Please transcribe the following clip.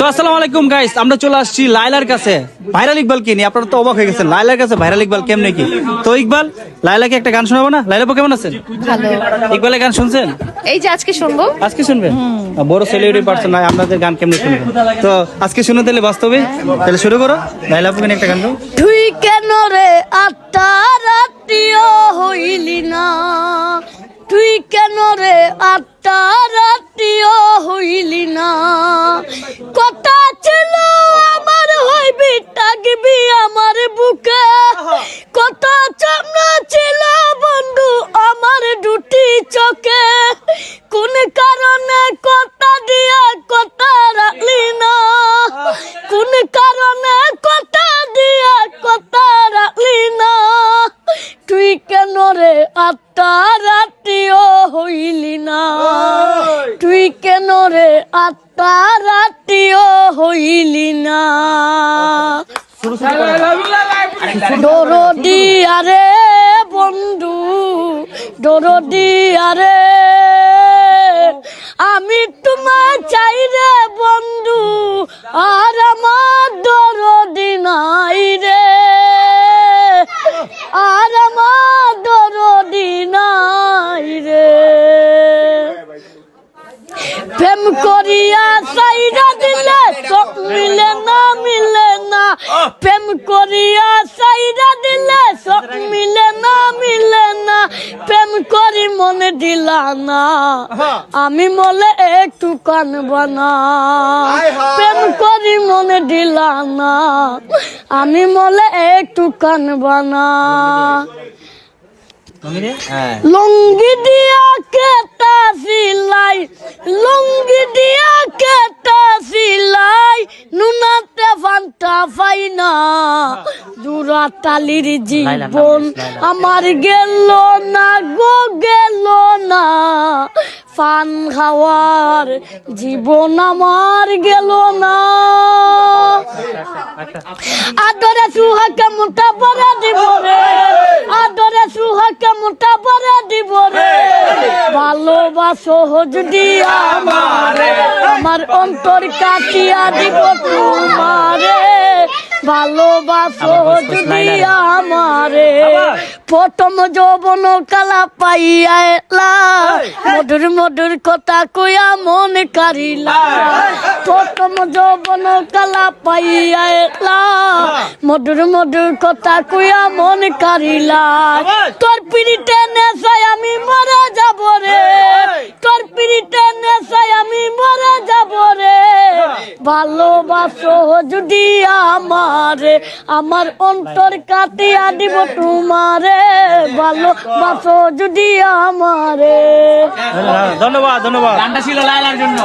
তো আসসালামু আলাইকুম গাইস আমরা চলে আসছি লাইলার কাছে। ভাইরাল ইকবাল কি নিয়ে? আপনারা তো অবাক হয়ে গেছেন। লাইলার কাছে ভাইরাল ইকবাল কেমনে কি? তো ইকবাল লাইলাকে একটা গান শোনাবো না? লাইলা কেমন আছেন? ইকবালের গান শুনছেন? এই যে আজকে শুনব। আজকে শুনবেন? বড় সেলিব্রিটি পার্সন নাই আপনাদের গান কেমনে শুনবেন? তো আজকে শুনে তাহলে বাস্তবে? তাহলে শুরু করো। লাইলা আপুকে একটা গান গাও। তুই কেন রে আত্মা রাত্রিও হইলি না? কেন রে আটটা রাত্রিও হইলি না? কথা রে আত্মা রাত্রিও হইলি না। আরে বন্ধু দরদি আরে, আমি তোমার চাই রে বন্ধু, আর মনে দিলা না। আমি মলে একটু কানব না প্রেম করি মনে দিলা না। আমি মলে একটু কানব না লুঙ্গি দিয়া? কেটা সিলাই লুঙ্গি দিয়া কেটা সিলাই নুনাতে ফান্টা পাই না জুরা তালির জীবন আমার গেল না গো গেল না। পান খাওয়ার জীবন আমার গেল না। আদরে সুহাকে মোটা পরা দিব রে। আদরে সুহাকে মোটা পরা দিব রে। ভালোবাসো যদি আমারে। আমার অন্তর কাটিয়া দিব তোমারে। ভালোবাসো যদি আমারে প্রথম যৌবন কালা পাইয়া এলা। মধুর মধুর কথা কইয়া মন কারিলা। প্রথম যৌবন কালা পাইয়া এলা। মধুর মধুর কথা কইয়া মন কারিলা। তোর পিড়িতে নেশায় আমি মরে যাব রে। তোর পিড়িতে নেশায় আমি মরে যাব রে। ভালোবাসো যদি আমারে আমার অন্তর কাটিয়া দিব তোমারে ভালোবাসো যদি আমারে। ধন্যবাদ ধন্যবাদ। গানটা ছিল লাইলার জন্য।